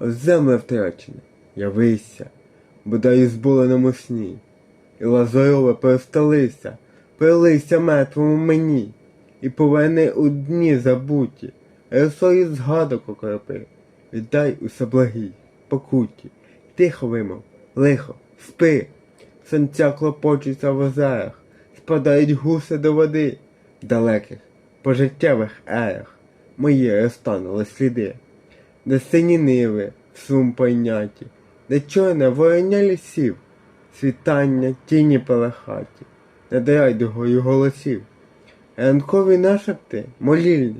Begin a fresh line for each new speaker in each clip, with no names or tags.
Земле втрачене, явися, бодай зболеному сні. І лазорове пересталися, перелися мертвому мені, і поверни у дні забуті, росою згадок окропи, віддай усе благій, покуті, тихо вимов, лихо, спи, сонця клопочуться в озерах, спадають гуси до води, далеких, пожиттєвих ерах, мої розтанули сліди, де сині ниви, в сум пойняті, де чорне вороння лісів, світання тіні пелехаті, над райдугою голосів, ранкові нашепти молільниць,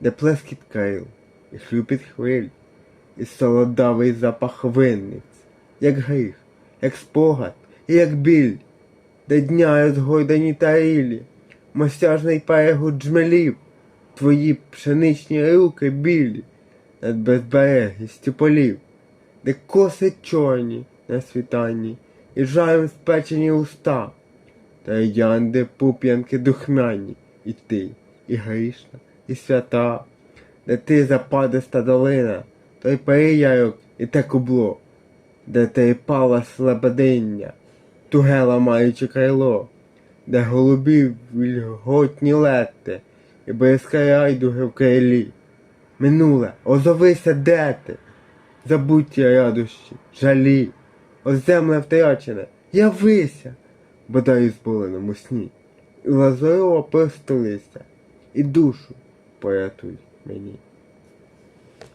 де плескіт крил, і хлюпіт хвиль, і солодавий запах винниць, як гріх, як спогад і як біль, де дня розгойдані тарілі, мосяжний перегуд джмелів, твої пшеничні руки білі, безберегістю полів, де коси чорні на світанні, і жаром спечені уста, та янди пуп'янки духмяні, і ти, і грішна, і свята, де ти западиста долина, той переярок і те кубло, де ти пала слабодиння, туге ламаючи крило, де голубі вільготні лети, і бризка райдуги в крилі. Минуле, озовися де ти, Забуття радощі, жалі, о земле втрачене, явися, бодай у зболеному сні, і лазорово простолися, і душу порятуй мені.